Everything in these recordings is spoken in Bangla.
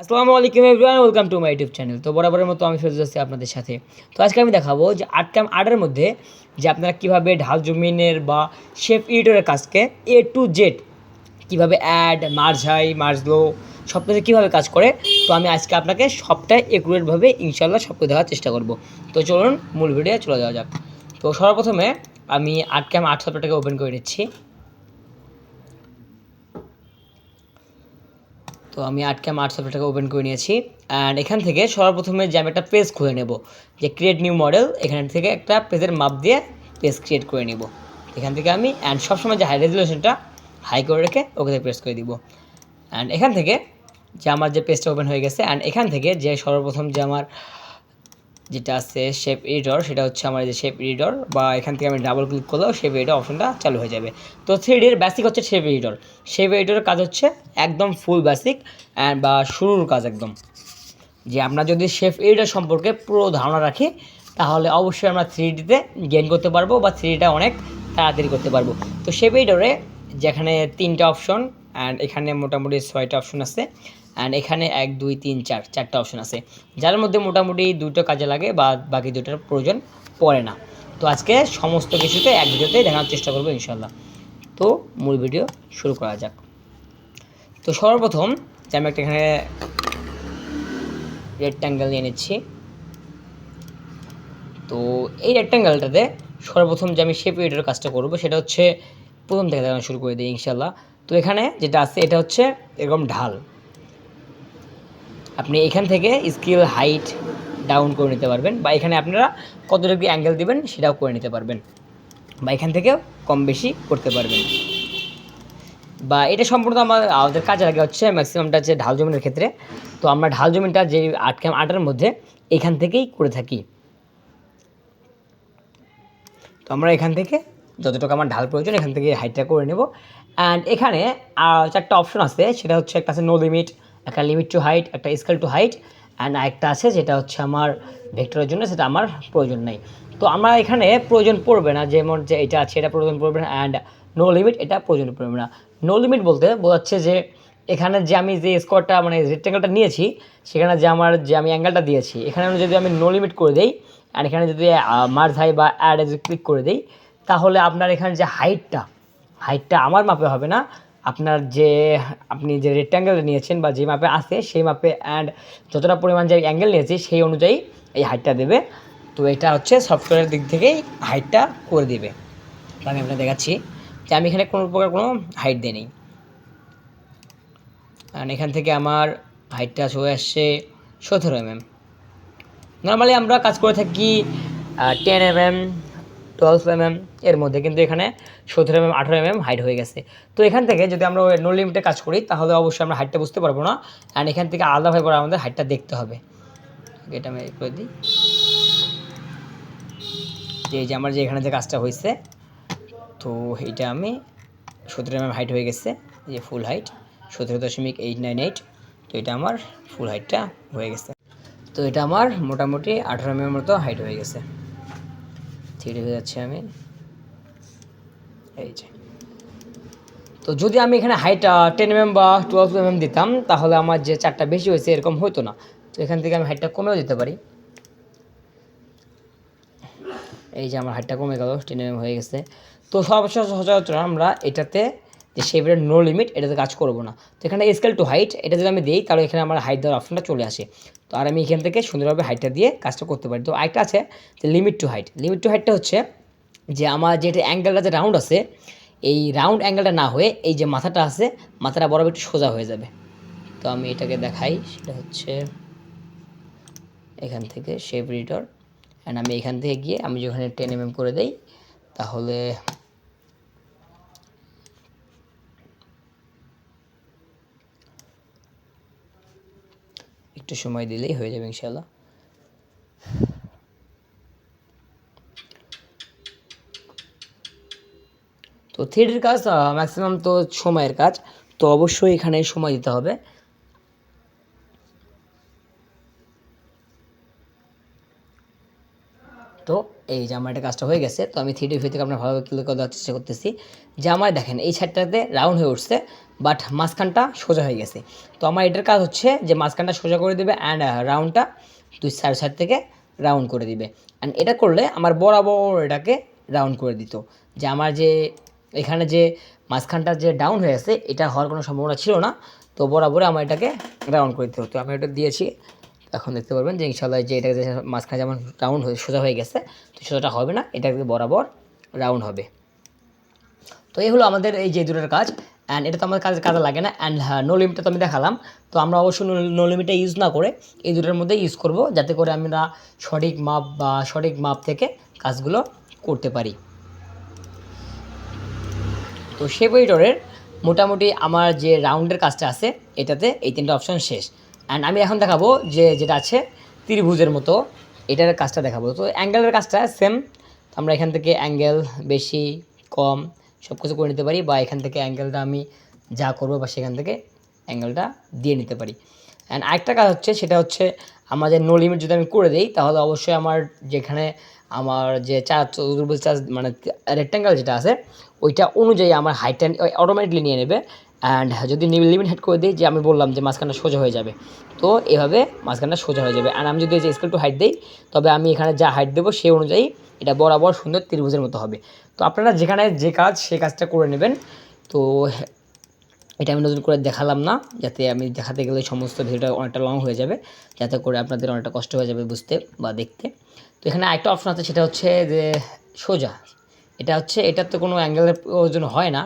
আসসালামু আলাইকুম everyone welcome to my YouTube channel তো বরাবরের মতো আমি ফেরত আছি আপনাদের সাথে। তো আজকে আমি দেখাবো যে আট ক্যাম আটের মধ্যে যে আপনারা কীভাবে ঢাল জমিনের বা শেপ এডিটরের কাজকে এ টু জেড কীভাবে add merge high merge low সব কিছু কীভাবে কাজ করে, তো আমি আজকে আপনাকে সবটাই একুরেটভাবে ইনশাল্লাহ সব কিছু দেখার চেষ্টা করব। তো চলুন মূল ভিডিও চলে যাওয়া যাক। তো সর্বপ্রথমে আমি ক্যাম আট সফটওয়্যারটাকে ওপেন করে নিচ্ছি। তো আমি আটকে আমার সফটওয়্যারটাকে ওপেন করে নিয়েছি। অ্যান্ড এখান থেকে সর্বপ্রথমে যে আমি একটা পেজ খুলে নেব, যে ক্রিয়েট নিউ মডেল এখান থেকে একটা পেজের মাপ দিয়ে পেজ ক্রিয়েট করে নেব। এখান থেকে আমি অ্যান্ড সবসময় যে হাই রেজুলেশনটা হাই করে রেখে ওকে প্রেস করে দিব। অ্যান্ড এখান থেকে যে আমার যে পেজটা ওপেন হয়ে গেছে অ্যান্ড এখান থেকে যে সর্বপ্রথম যে আমার যেটা আছে শেপ এডিটর সেটা হচ্ছে আমার যে শেপ এডিটর বা এখান থেকে আমি ডাবল ক্লিক করলেও শেপ এডিটর অপশনটা চালু হয়ে যাবে। তো থ্রি ডির বেসিক হচ্ছে শেপ এডিটর শেপ এডিটরের কাজ হচ্ছে একদম ফুল বেসিক অ্যান্ড বা শুরুর কাজ একদম। যে আমরা যদি শেফ এডিটর সম্পর্কে পুরো ধারণা রাখি, তাহলে অবশ্যই আমরা থ্রি ডিতে গেইন করতে পারব বা থ্রি ডিটা অনেক তাড়াতাড়ি করতে পারব। তো শেপ এডিটরে যেখানে তিনটা অপশন অ্যান্ড এখানে মোটামুটি ছয়টা অপশন আছে। অ্যান্ড এখানে এক, দুই, তিন, চার, চারটা অপশন আছে। যার মধ্যে মোটামুটি দুটো কাজে লাগে বা বাকি দুটোর প্রয়োজন পড়ে না। তো আজকে সমস্ত কিছুতে এক ভিডিওতে দেখানোর চেষ্টা করব ইনশাল্লাহ তো মূল ভিডিও শুরু করা যাক। তো সর্বপ্রথম যে আমি একটা এখানে রেক্ট্যাঙ্গেল নিয়ে নিচ্ছি। তো এই রেক্ট্যাঙ্গেলটাতে সর্বপ্রথম যে আমি শেপ এডিটর কাজটা করব, সেটা হচ্ছে প্রথম থেকে দেখানো শুরু করে দিই ইনশাল্লাহ তো এখানে যেটা আছে, এটা হচ্ছে এরকম ঢাল। আপনি এখান থেকে স্কিল, হাইট ডাউন করে নিতে পারবেন বা এখানে আপনারা কত ডিগ্রি অ্যাঙ্গেল দিবেন সেটাও করে নিতে পারবেন বা এখান থেকেও কম বেশি করতে পারবেন। বা এটা সম্পূর্ণ আমার, আমাদের কাজে লাগে হচ্ছে ম্যাক্সিমামটা হচ্ছে ঢাল জমিনের ক্ষেত্রে। তো আমরা ঢাল জমিনটা যে আট ক্যাম আটের মধ্যে এখান থেকেই করে থাকি। তো আমরা এখান থেকে যতটুকু আমার ঢাল প্রয়োজন, এখান থেকে হাইটটা করে নেব। অ্যান্ড এখানে চারটা অপশন আছে, সেটা হচ্ছে একটা আছে নো লিমিট একটা লিমিট টু হাইট একটা স্কেল টু হাইট অ্যান্ড আরেকটা আছে যেটা হচ্ছে আমার ভেক্টরের জন্য, সেটা আমার প্রয়োজন নেই। তো আমরা এখানে প্রয়োজন পড়বে না, যেমন যে এটা আছে, এটা প্রয়োজন পড়বে না অ্যান্ড নো লিমিট এটা প্রয়োজন পড়বে না। নো লিমিট বলতে বোঝাচ্ছে যে, এখানে যে আমি যে স্কোয়ারটা মানে রেক্টেঙ্গেলটা নিয়েছি, সেখানে যে আমার, যে আমি অ্যাঙ্গেলটা দিয়েছি, এখানে যদি আমি নো লিমিট করে দিই অ্যান্ড এখানে যদি মার্জ হাই বা অ্যাড যদি ক্লিক করে দিই, তাহলে আপনার এখানে যে হাইটটা হাইটটা আমার মাপে হবে না। আপনার যে, আপনি যে রেক্ট্যাঙ্গেল নিয়েছেন বা যে মাপে আছে, সেই মাপে অ্যান্ড যতটা পরিমাণ যে অ্যাঙ্গেল নিয়েছি, সেই অনুযায়ী এই হাইটটা দেবে। তো এটা হচ্ছে সফটওয়্যারের দিক থেকেই হাইটটা করে দেবে। আমি আপনাকে দেখাচ্ছি যে আমি এখানে কোনো প্রকার কোনো হাইট দিই আর এখান থেকে আমার হাইটটা চলে আসছে সতেরো এমএম নর্মালি আমরা কাজ করে থাকি টেন এমএম টুয়েলভ এমএম এর মধ্যে, কিন্তু এখানে সতেরো এমএম আঠারো এমএম হাইট হয়ে গেছে। তো এখান থেকে যদি আমরা নো লিমিটে কাজ করি, তাহলে অবশ্যই আমরা হাইটটা বুঝতে পারব না। অ্যান্ড এখান থেকে আলাদাভাবে করে আমাদের হাইটটা দেখতে হবে। এটা আমি করে দিই। যে, এই যে আমার যে এখানে যে কাজটা হয়েছে তো এটা আমি সতেরো এমএম হাইট হয়ে গেছে যে ফুল হাইট সতেরো দশমিক এইট নাইন এইট তো এটা আমার ফুল হাইটটা হয়ে গেছে। তো এটা আমার মোটামুটি আঠারো এমএম মতো হাইট হয়ে গেছে। থ্রি হয়ে যাচ্ছে আমি। এই যে। তো যদি আমি এখানে হাইট টেন এমএম বা টুয়েলভ এমএম দিতাম, তাহলে আমার যে চারটা বেশি হয়েছে, এরকম হতো না। তো এখান থেকে আমি হাইটটা কমেও দিতে পারি। এই যে আমার হাইটটা কমে গেল টেন এমএম হয়ে গেছে। তো সর্বশেষ সচরাচর আমরা এটাতে যে শেপের নো লিমিট এটাতে কাজ করব না। তো এখানে স্কেল টু হাইট এটা যদি আমি দিই, তাহলে এখানে আমার হাইট দেওয়ার অপশনটা চলে আসে। তো আর আমি এখান থেকে সুন্দরভাবে হাইটটা দিয়ে কাজটা করতে পারি। তো আরেকটা আছে যে limit to height limit to হাইটটা হচ্ছে যে আমার যেটা অ্যাঙ্গেলটা যে রাউন্ড আছে, এই রাউন্ড অ্যাঙ্গেলটা না হয়ে এই যে মাথাটা আছে, মাথাটা বরাবর একটু সোজা হয়ে যাবে। তো আমি এটাকে দেখাই, সেটা হচ্ছে এখান থেকে শেপ রিডর অ্যান্ড আমি এখান থেকে গিয়ে, আমি যখন টেন এম করে দেই, তাহলে একটু সময় দিলেই হয়ে যাবে ইনশাল্লাহ তো থ্রিডির কাজ ম্যাক্সিমাম তো সময়ের কাজ, তো অবশ্যই এখানে সময় দিতে হবে। তো এই যে আমার এটা কাজটা হয়ে গেছে, তো আমি থ্রি ডি থেকে আপনার ভালোভাবে ক্লিক করে দেওয়ার চেষ্টা করতেছি। যে আমার দেখেন, এই সাইডটাতে রাউন্ড হয়ে উঠছে। বাট মাঝখানটা সোজা হয়ে গেছে। তো আমার এটার কাজ হচ্ছে যে মাঝখানটা সোজা করে দেবে অ্যান্ড রাউন্ডটা দুই সাইড সাইড থেকে রাউন্ড করে দিবে। অ্যান্ড এটা করলে আমার বরাবর এটাকে রাউন্ড করে দিত। যে আমার যে এখানে যে মাঝখানটা যে ডাউন হয়ে আছে, এটা হওয়ার কোনো সম্ভাবনা ছিল না। তো বরাবর আমার এটাকে রাউন্ড করে দিতে হতো। আমি এটা দিয়েছি। এখন দেখতে পারবেন যে ইনশাল্লাহ যে এটাকে মাঝখানে যেমন রাউন্ড হয়ে, সোজা হয়ে গেছে, তো সোজাটা হবে না। এটাকে বরাবর রাউন্ড হবে। তো এই হলো আমাদের এই যে দুটোর কাজ। অ্যান্ড এটা তো আমাদের কাজে কাজে লাগে না। অ্যান্ড হ্যাঁ নো লিমিটটা তো আমি দেখালাম। তো আমরা অবশ্যই নো লিমিটটা ইউজ না করে এই দুটোর মধ্যে ইউজ করব, যাতে করে আমরা সঠিক মাপ বা সঠিক মাপ থেকে কাজগুলো করতে পারি। তো শেপ এডিটরের মোটামুটি আমার যে রাউন্ডের কাজটা আছে, এটাতে এই তিনটা অপশান শেষ। অ্যান্ড আমি এখন দেখাবো যে যেটা আছে ত্রিভুজের মতো এটার কাজটা দেখাবো। তো অ্যাঙ্গেলের কাজটা সেম আমরা এখান থেকে অ্যাঙ্গেল বেশি, কম সব কিছু করে নিতে পারি বা এখান থেকে অ্যাঙ্গেলটা আমি যা করব বা সেখান থেকে অ্যাঙ্গেলটা দিয়ে নিতে পারি। অ্যান্ড আরেকটা কাজ হচ্ছে, সেটা হচ্ছে আমাদের নো লিমিট যদি আমি করে দিই, তাহলে অবশ্যই আমার যেখানে আমার যে চার চতুর্ভুজ চার মানে রেক্ট্যাঙ্গেল যেটা আছে, ওইটা অনুযায়ী আমার হাইটটা অটোমেটিকলি নিয়ে নেবে। অ্যান্ড যদি লিমিট হেড করে দিই, যে আমি বললাম যে মাঝখানটা সোজা হয়ে যাবে, তো এভাবে মাঝখানটা সোজা হয়ে যাবে। অ্যান্ড আমি যদি যে স্কেল টু হাইট দিই, তবে আমি এখানে যা হাইট দেবো, সেই অনুযায়ী এটা বরাবর সুন্দর ত্রিভুজের মতো হবে। তো আপনারা যেখানে যে কাজ সেই কাজটা করে নেবেন। তো এটা আমি নতুন করে দেখালাম না, যাতে আমি দেখাতে গেলে সমস্ত ভিডিওটা অনেকটা লং হয়ে যাবে, যাতে করে আপনাদের অনেকটা কষ্ট হয়ে যাবে বুঝতে বা দেখতে। তো এখানে একটা অপশন আছে, সেটা হচ্ছে যে সোজা। এটা হচ্ছে, এটার তো কোনো অ্যাঙ্গেলের প্রয়োজন হয় না।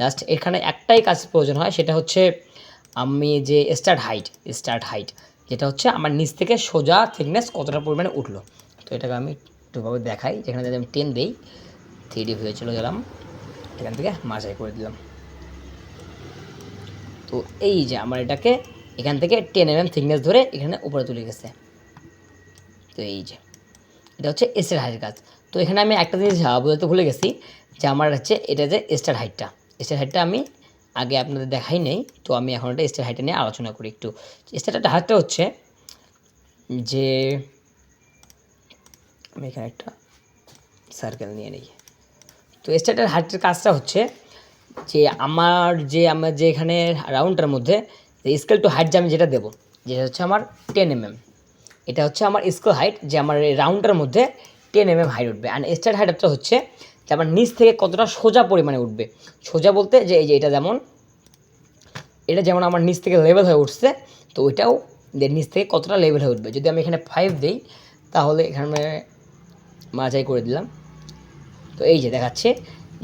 জাস্ট এখানে একটাই কাজ প্রয়োজন হয়, সেটা হচ্ছে আমি যে স্টার্ট হাইট স্টার্ট হাইট যেটা হচ্ছে আমার নিচ থেকে সোজা থিকনেস কতটা পরিমাণে উঠল। তো এটাকে আমি একটুভাবে দেখাই, যেখানে যদি আমি টেন দিই থ্রি হয়ে চলে গেলাম। এখান থেকে মাঝাই করে দিলাম। তো এই যে আমার এটাকে এখান থেকে টেন এম এম থিকনেস ধরে এখানে উপরে তুলে গেছে। তো এই যে, এটা হচ্ছে এসের হাইটের কাজ। তো এখানে আমি একটা জিনিস বোঝাতে ভুলে গেছি যে আমার হচ্ছে এটা যে স্টার হাইটটা স্টার হাইটটা আমি আগে আপনাদের দেখাই নেই, তো আমি এখন এটা স্টার হাইটটা নিয়ে আলোচনা করি একটু। স্টার হাইটটা হচ্ছে যে, আমি এখানে একটা সার্কেল নিয়ে নিই। তো স্টার্টার হাইটের কাজটা হচ্ছে যে আমার যে আমার যে এখানে রাউন্ডটার মধ্যে স্কেল টু হাইট যে আমি যেটা দেবো, যেটা হচ্ছে আমার টেন এমএম। এটা হচ্ছে আমার স্কেল হাইট যে আমার এই রাউন্ডটার মধ্যে টেন এমএম হাইট উঠবে। অ্যান্ড স্টার হাইটটা হচ্ছে যে আমার নিচ থেকে কতটা সোজা পরিমাণে উঠবে। সোজা বলতে যে এই যে এটা যেমন এটা যেমন আমার নিচ থেকে লেভেল হয়ে উঠছে, তো ওইটাও নিচ থেকে কতটা লেভেল হয়ে উঠবে। যদি আমি এখানে ফাইভ দিই, তাহলে এখানে মাঝাই করে দিলাম। তো এই যে দেখাচ্ছে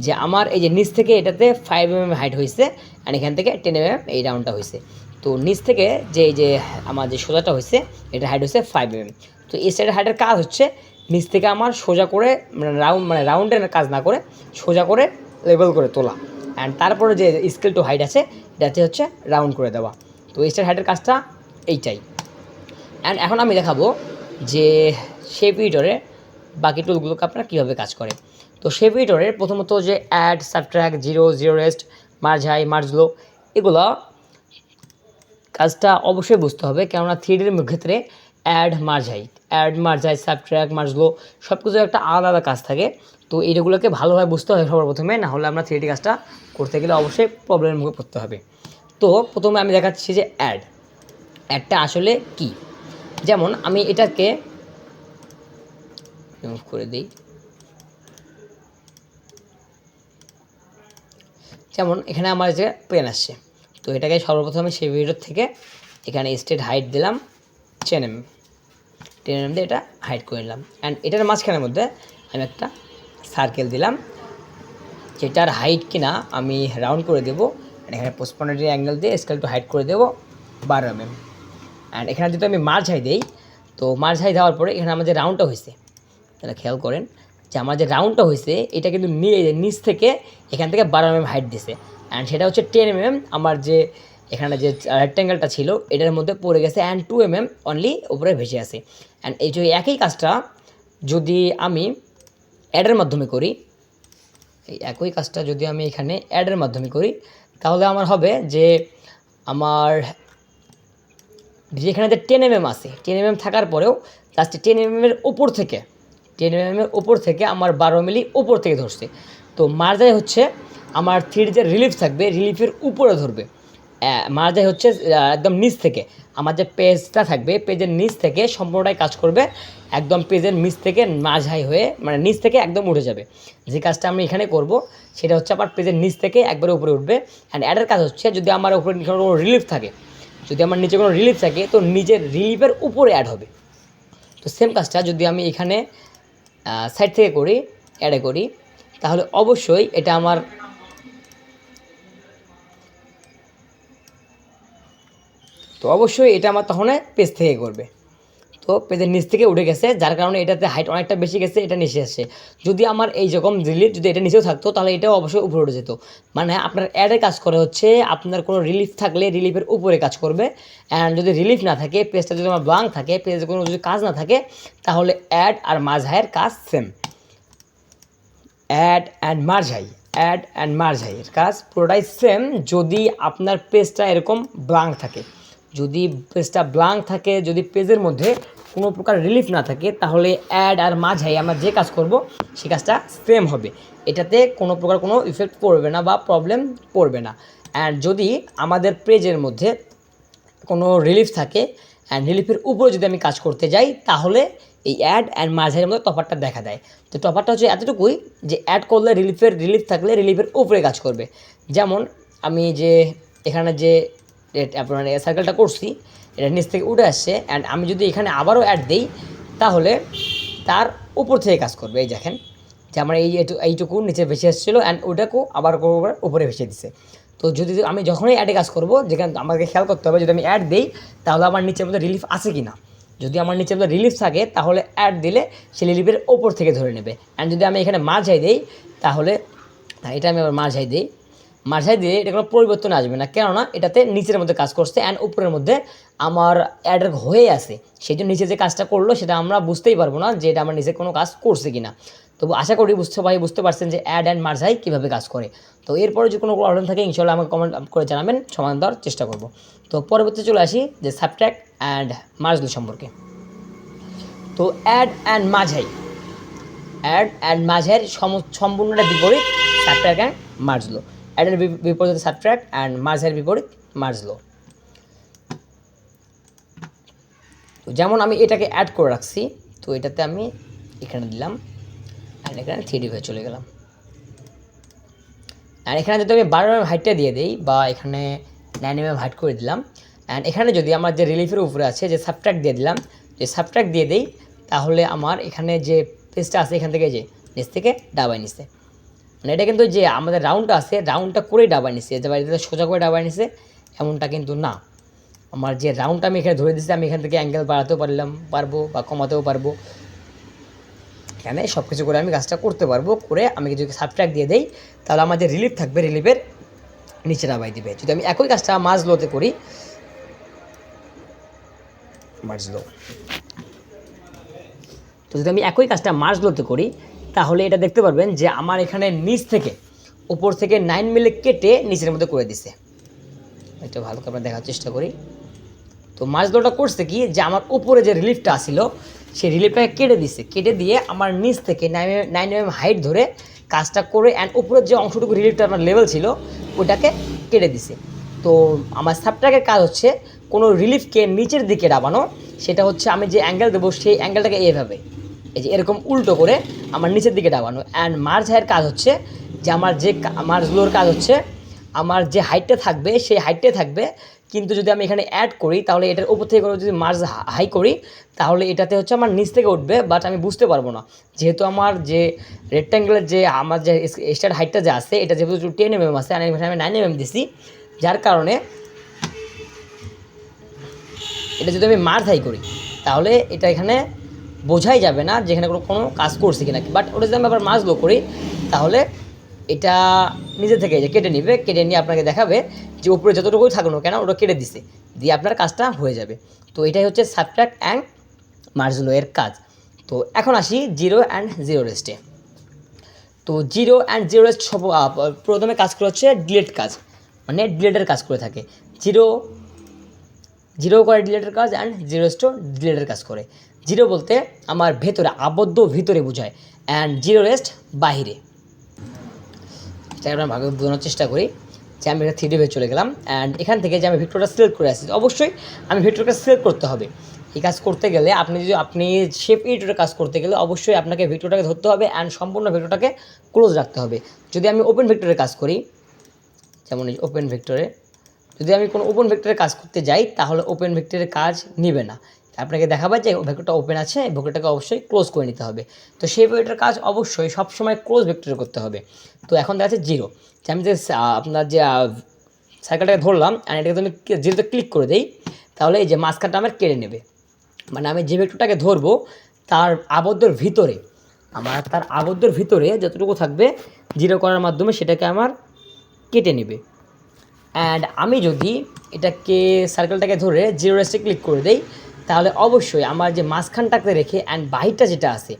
যে আমার এই যে নিচ থেকে এটাতে ফাইভ এম এম হাইট হয়েছে আর এখান থেকে টেন এম এম এই রাউন্ডটা হয়েছে। তো নিচ থেকে যে এই যে আমার যে সোজাটা হয়েছে, এটা হাইট হয়েছে ফাইভ এম এম তো এই সাইডের হাইটের কাজ হচ্ছে নিচ থেকে আমার সোজা করে মানে রাউন্ড মানে রাউন্ডের কাজ না করে সোজা করে লেভেল করে তোলা। অ্যান্ড তারপরে যে স্কেল টু হাইট আছে, এটাতে হচ্ছে রাউন্ড করে দেওয়া। তো এই সাইড হাইটের কাজটা এইটাই। অ্যান্ড এখন আমি দেখাবো যে শেপ এডিটরে বাকি টুলগুলোকে আপনারা কীভাবে কাজ করে। তো শেপ এডিটরের প্রথমত যে add subtract zero zero rest merge high merge low এগুলো কাজটা অবশ্যই বুঝতে হবে। কেননা থ্রিডির ক্ষেত্রে add merge high add merge high subtract merge low সব কিছু একটা আলাদা আলাদা কাজ থাকে। তো এইগুলোকে ভালোভাবে বুঝতে হবে সবার প্রথমে না হলে আমরা থ্রিডি কাজটা করতে গেলে অবশ্যই প্রবলেমের মুখে পড়তে হবে। তো প্রথমে আমি দেখাচ্ছি যে অ্যাড অ্যাডটা আসলে কি? যেমন আমি এটাকে করে দিই। যেমন এখানে আমার যে পেন আসছে, তো এটাকে সর্বপ্রথমে সেই ভিডিওর থেকে এখানে স্টেট হাইট দিলাম টেন এম টেন এম দিয়ে এটা হাইট করে নিলাম। অ্যান্ড এটার মাঝখানের মধ্যে আমি একটা সার্কেল দিলাম, যেটার হাইট কিনা আমি রাউন্ড করে দেবো এখানে পোস্টপন্ডের অ্যাঙ্গেল দিয়ে স্কেল টু হাইট করে দেবো, বারো এম এম অ্যান্ড এখানে যদি আমি মার্জ হাই দিই, তো মার্জ হাই দেওয়ার পরে এখানে আমাদের রাউন্ডটা হয়েছে। তাহলে খেয়াল করেন যে আমার যে রাউন্ডটা হয়েছে, এটা কিন্তু নিচ থেকে এখান থেকে বারো এম এম হাইট দিছে। অ্যান্ড সেটা হচ্ছে টেন এম এম আমার যে এখানে যে রেক্ট্যাঙ্গেলটা ছিল, এটার মধ্যে পড়ে গেছে and two M M only উপরে ভেসে আছে। অ্যান্ড এই যে একই কাজটা যদি আমি অ্যাডের মাধ্যমে করি, এই একই কাজটা যদি আমি এখানে অ্যাডের মাধ্যমে করি, তাহলে আমার হবে যে আমার যেখানে যে টেন এম এম আছে টেন এম এম থাকার পরেও লাস্টে টেন এম এর উপর থেকে টেন এর ওপর থেকে আমার বারো মিলি ওপর থেকে ধরছে। তো মার্জাই হচ্ছে আমার থ্রির যে রিলিফ থাকবে রিলিফের উপরে ধরবে। মার্জাই হচ্ছে একদম নিচ থেকে। আমার যে পেজটা থাকবে পেজের নিচ থেকে সম্পূর্ণটাই কাজ করবে, একদম পেজের নিচ থেকে মাঝাই হয়ে মানে নিচ থেকে একদম উঠে যাবে। যে কাজটা আমি এখানে করব, সেটা হচ্ছে আমার পেজের নিচ থেকে একবারে উপরে উঠবে। অ্যান্ড অ্যাডের কাজ হচ্ছে, যদি আমার উপরে কোনো রিলিফ থাকে, যদি আমার নিচে কোনো রিলিফ থাকে, তো নিজের রিলিফের উপরে অ্যাড হবে। তো সেম কাজটা যদি আমি এখানে সাইড থেকে করি অ্যাডে করি। তাহলে অবশ্যই এটা আমার তো অবশ্যই এটা আমার তখন পেজ থেকে করবে। তো পেজের নিচ থেকে উঠে গেছে, যার কারণে এটাতে হাইট অনেকটা বেশি গেছে, এটা নিচে আসছে যদি আমার এই রকম রিলিফ যদি এটা নিচেও থাকতো, তাহলে এটাও অবশ্যই উপরে উঠে যেত। মানে আপনার অ্যাডে কাজ করে হচ্ছে, আপনার কোনো রিলিফ থাকলে রিলিফের উপরে কাজ করবে। অ্যান্ড যদি রিলিফ না থাকে পেজটা যদি আমার ব্লাঙ্ক থাকে পেজে কোনো যদি কাজ না থাকে, তাহলে অ্যাড আর মাঝহায়ের কাজ same add and merge high add and মার্ঝাইয়ের কাজ পুরোটাই সেম যদি আপনার পেজটা এরকম ব্লাঙ্ক থাকে। যদি পেজটা ব্লাঙ্ক থাকে, যদি পেজের মধ্যে কোনো প্রকার রিলিফ না থাকে, তাহলে অ্যাড আর মাঝাই আমরা যে কাজ করব, সেই কাজটা সেম হবে। এটাতে কোনো প্রকার কোনো ইফেক্ট পড়বে না বা প্রবলেম পড়বে না। অ্যান্ড যদি আমাদের পেজের মধ্যে কোনো রিলিফ থাকে অ্যান্ড রিলিফের উপরে যদি আমি কাজ করতে যাই, তাহলে এই অ্যাড অ্যান্ড মাঝের মধ্যে তফাতটা দেখা দেয়। তো তফাতটা হচ্ছে এতটুকুই যে অ্যাড করলে রিলিফের রিলিফ থাকলে রিলিফের উপরে কাজ করবে। যেমন আমি যে এখানে যে আপনার সার্কেলটা করছি, এটা নিচ থেকে উঠে আসছে অ্যান্ড আমি যদি এখানে আবারও অ্যাড দিই, তাহলে তার উপর থেকে কাজ করবে, এই দেখেন, যে আমার এই এইটুকু নিচে ভেসে এসেছিল অ্যান্ড ওটাকেও আবার উপরে ভেসে দিছে। তো যদি আমি যখনই অ্যাডে কাজ করব, যেখানে আমাকে খেয়াল করতে হবে, যদি আমি অ্যাড দিই, তাহলে আমার নিচের মধ্যে রিলিফ আছে কি না যদি আমার নিচের মধ্যে রিলিফ থাকে, তাহলে অ্যাড দিলে সে রিলিফের ওপর থেকে ধরে নেবে। অ্যান্ড যদি আমি এখানে মাঝাই দিই, তাহলে এটা আমি আবার মাঝাই দিই মাঝাই দিয়ে এটা কোনো পরিবর্তন আসবে না। কেননা এটাতে নিচের মধ্যে কাজ করছে অ্যান্ড উপরের মধ্যে আমার অ্যাডের হয়ে আছে। সেই জন্য নিচে যে কাজটা করল, সেটা আমরা বুঝতেই পারব না যে এটা আমার নিচে কোনো কাজ করছে কিনা। তবু আশা করি বুঝতে পারি বুঝতে পারছেন যে অ্যাড অ্যান্ড মার্জাই কীভাবে কাজ করে। তো এরপরে যদি কোনো প্রবলেম থাকে ইনশাল্লাহ আমাকে কমেন্ট করে জানাবেন, সমাধান দেওয়ার চেষ্টা করব। তো পরবর্তী চলে আসি যে সাবট্র্যাক অ্যান্ড মার্জল সম্পর্কে। তো add and merge high add and মাঝের সম- সম্পূর্ণটা বিপরীত সাবট্র্যাক অ্যান্ড মার্জলো অ্যাডের বিপরীত সাবট্র্যাক অ্যান্ড মাঝের বিপরীত মার্জলো তো যেমন আমি এটাকে অ্যাড করে রাখছি, তো এটাতে আমি এখানে দিলাম অ্যান্ড এখানে থ্রি হয়ে চলে গেলাম। অ্যান্ড এখানে যদি আমি বারো এম হাইটটা দিয়ে দিই, বা এখানে নাইন এম হাইট করে দিলাম অ্যান্ড এখানে যদি আমার যে রিলিফের উপরে আছে, যে সাবট্র্যাক দিয়ে দিলাম, যে সাবট্র্যাক দিয়ে দিই, তাহলে আমার এখানে যে পেজটা আছে এখান থেকে যে, নিচ থেকে ডাবাই নিছে মানে এটা কিন্তু যে আমাদের রাউন্ডটা আছে রাউন্ডটা করেই ডাবাই নিছে যে বাড়িতে সোজা করে ডাবাই নিছে এমনটা কিন্তু না। আমার যে রাউন্ডটা আমি এখানে ধরে দিচ্ছি আমি এখান থেকে অ্যাঙ্গেল বাড়াতেও পারলাম, পারব বা কমাতেও পারব। এখানে সব কিছু করে আমি কাজটা করতে পারব, করে আমি যদি সাবট্র্যাক দিয়ে দেই, তাহলে আমার যে রিলিফ থাকবে রিলিফের নিচে নামাই দিবে। যদি আমি একই কাজটা মাঝ লোতে করি মার্জ লো তো যদি আমি একই কাজটা মার্জ লোতে করি তাহলে এটা দেখতে পারবেন যে আমার এখানে নিচ থেকে উপর থেকে নাইন মিলে কেটে নিচের মধ্যে করে দিছে। এটা ভালো করে দেখার চেষ্টা করি। তো মাছ দোটা করছে কি যে আমার উপরে যে রিলিফটা আসিল সেই রিলিফটাকে কেটে দিছে। কেটে দিয়ে আমার নিচ থেকে নাইন নাইন এম হাইট ধরে কাজটা করে অ্যান্ড উপরের যে অংশটুকু রিলিফটা আমার লেভেল ছিল ওটাকে কেটে দিছে। তো আমার সাবট্রাকের কাজ হচ্ছে কোনো রিলিফকে নিচের দিকে ডাবানো সেটা হচ্ছে আমি যে অ্যাঙ্গেল দেবো সেই অ্যাঙ্গেলটাকে এইভাবে। এই যে এরকম উল্টো করে আমার নিচের দিকে ডাবানো অ্যান্ড মার্জ হাইয়ের কাজ হচ্ছে যে আমার যে মার্জগুলোর কাজ হচ্ছে, আমার যে হাইটটা থাকবে, সেই হাইটটাই থাকবে, কিন্তু যদি আমি এখানে অ্যাড করি, তাহলে এটার উপর থেকে করে যদি মার্জ হাই করি, তাহলে এটাতে হচ্ছে আমার নিচ থেকে উঠবে বাট আমি বুঝতে পারব না। যেহেতু আমার যে রেক্ট্যাঙ্গেলের যে আমার যে স্টার হাইটটা যে আছে, এটা যেহেতু টেন এম এম আছে আর এখানে আমি নাইন এম এম দিছি, যার কারণে এটা যদি আমি মার্জ হাই করি, তাহলে এটা এখানে বোঝাই যাবে না যেখানে কোনো কোনো কাজ করছি কিনা বাট ওটা যদি আমি আবার মার্জ লো করি, তাহলে এটা নিজে থেকে যে কেটে নিবে, কেটে নিয়ে আপনাকে দেখাবে যে উপরে যতটুকুই থাকুন কেন ওটা কেটে দিছে। দিয়ে আপনার কাজটা হয়ে যাবে। তো এটাই হচ্ছে সাবট্রাক্ট অ্যান্ড মার্জলো এর কাজ। তো এখন আসি জিরো অ্যান্ড জিরো রেস্টে তো জিরো অ্যান্ড জিরো রেস্ট সব প্রথমে কাজ করে হচ্ছে ডিলেট কাজ। মানে ডিলেটের কাজ করে থাকে। জিরো জিরো করে ডিলেটের কাজ অ্যান্ড জিরো স্টো ডিলেটের কাজ করে। জিরো বলতে আমার ভেতরে, আবদ্ধ ভিতরে বোঝায়। অ্যান্ড জিরো রেস্ট বাহিরে। সেটা আমরা ভাগে বোঝানোর চেষ্টা করি যে আমি একটা থ্রি চলে গেলাম। অ্যান্ড এখান থেকে যে আমি ভিক্টরটা সিলেক্ট করে আসছি, অবশ্যই আমি ভিক্টরটা সিলেক্ট করতে হবে। এই কাজ করতে গেলে আপনি যদি, আপনি শেপ এডিটরের কাজ করতে গেলে অবশ্যই আপনাকে ভিক্টরটাকে ধরতে হবে অ্যান্ড সম্পূর্ণ ভিক্টরটাকে ক্লোজ রাখতে হবে। যদি আমি ওপেন ভিক্টরের কাজ করি, যেমন এই ওপেন ভেক্টরে যদি আমি কোনো ওপেন ভেক্টরে কাজ করতে যাই, তাহলে ওপেন ভেক্টরের কাজ নেবে না। আপনাকে দেখাবে যে ভেক্টরটা ওপেন আছে ভেক্টরটাকে অবশ্যই ক্লোজ করে নিতে হবে। তো সেই ভেক্টরের কাজ অবশ্যই সবসময় ক্লোজ ভেক্টরে করতে হবে। তো এখন দেখা যাচ্ছে জিরো যে আমি যে আপনার যে সাইকেলটাকে ধরলাম আর এটাকে আমি জিরোতে ক্লিক করে দিই, তাহলে এই যে মাঝখানটা আমার কেড়ে নেবে। মানে আমি যে ভেক্টরটাকে ধরবো, তার আবদ্ধর ভিতরে, আমার তার আবদ্ধর ভিতরে যতটুকু থাকবে জিরো করার মাধ্যমে সেটাকে আমার কেটে নেবে। অ্যান্ড আমি যদি এটাকে সার্কেলটাকে ধরে জিরো রেস্টে ক্লিক করে দেই তাহলে অবশ্যই আমার যে মাঝখানটাকে রেখে অ্যান্ড বাহিরটা যেটা আছে,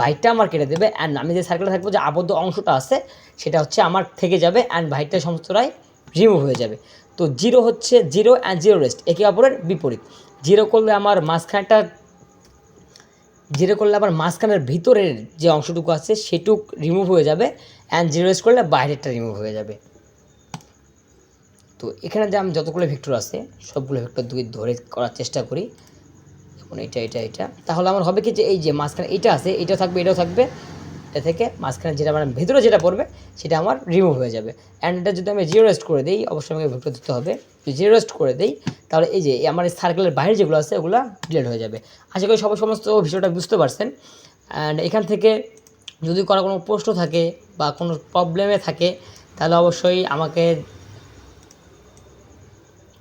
বাহিরটা আমার কেটে দেবে অ্যান্ড আমি যে সার্কেলে থাকব, যে আবদ্ধ অংশটা আছে, সেটা হচ্ছে আমার থেকে যাবে অ্যান্ড বাহিরটা সমস্তটাই রিমুভ হয়ে যাবে। তো জিরো হচ্ছে জিরো অ্যান্ড জিরো রেস্ট একে অপরের বিপরীত। জিরো করলে আমার মাঝখানটা জিরো করলে আমার মাঝখানের ভিতরের যে অংশটুকু আছে, সেটুক রিমুভ হয়ে যাবে অ্যান্ড জিরো রেস্ট করলে বাইরেরটা রিমুভ হয়ে যাবে। তো এখানে যে আমি যতগুলো ভেক্টর আছে, সবগুলো ভেক্টর দুই ধরে করার চেষ্টা করি। যেমন এটা এটা এটা। তাহলে আমার হবে কি যে এই যে মাঝখানে এটা আছে এটাও থাকবে এটাও থাকবে। এটা থেকে মাঝখানে যেটা মানে ভেতরে যেটা পড়বে, সেটা আমার রিমুভ হয়ে যাবে। অ্যান্ড এটা যদি আমি জিরো রেস্ট করে দিই, অবশ্যই আমাকে ভেক্টর দিতে হবে। যদি জিরো রেস্ট করে দিই, তাহলে এই যে আমার এই সার্কেলের বাইরে যেগুলো আছে, ওগুলো ডিলেট হয়ে যাবে। আশা করি সবাই সমস্ত বিষয়টা বুঝতে পারছেন। অ্যান্ড এখান থেকে যদি কোনো কোনো প্রশ্ন থাকে বা কোনো প্রবলেমে থাকে, তাহলে অবশ্যই আমাকে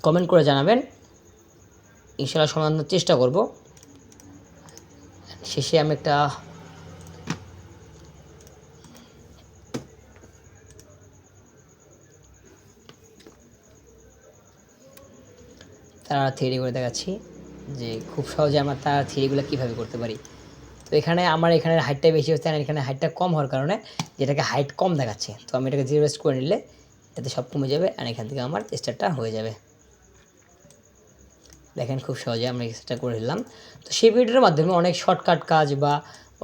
কমেন্ট করে জানাবেন। ইনশাআল্লাহ সমাধানের চেষ্টা করব। শেষে আমি একটা তারা থিওরি করে দেখাচ্ছি যে খুব সহজে আমরা তারা থিওরিগুলো কীভাবে করতে পারি। তো এখানে আমার এখানে হাইটটা বেশি হচ্ছে আর এখানে হাইটটা কম হওয়ার কারণে যেটাকে হাইট কম দেখাচ্ছে, তো আমি এটাকে জিরো করে নিলে এতে সব কমে যাবে আর এখান থেকে আমার স্টারটা হয়ে যাবে। দেখেন খুব সহজে আমরা সেটা করে নিলাম তো সেই ভিডিওর মাধ্যমে অনেক শর্টকাট কাজ বা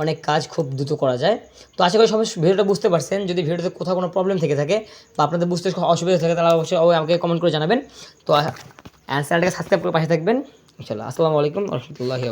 অনেক কাজ খুব দ্রুত করা যায়। তো আশা করি সবাই ভিডিওটা বুঝতে পারছেন। যদি ভিডিওতে কোথাও কোনো প্রবলেম থেকে থাকে বা আপনাদের বুঝতে অসুবিধা থাকে তাহলে অবশ্যই অবশ্যই আমাকে কমেন্ট করে জানাবেন। তো অ্যান্সারটাকে সাবস্ক্রাইব করে পাশে থাকবেন। ইনশাল্লাহ আসসালামু আলাইকুম রহমতুল্লাহি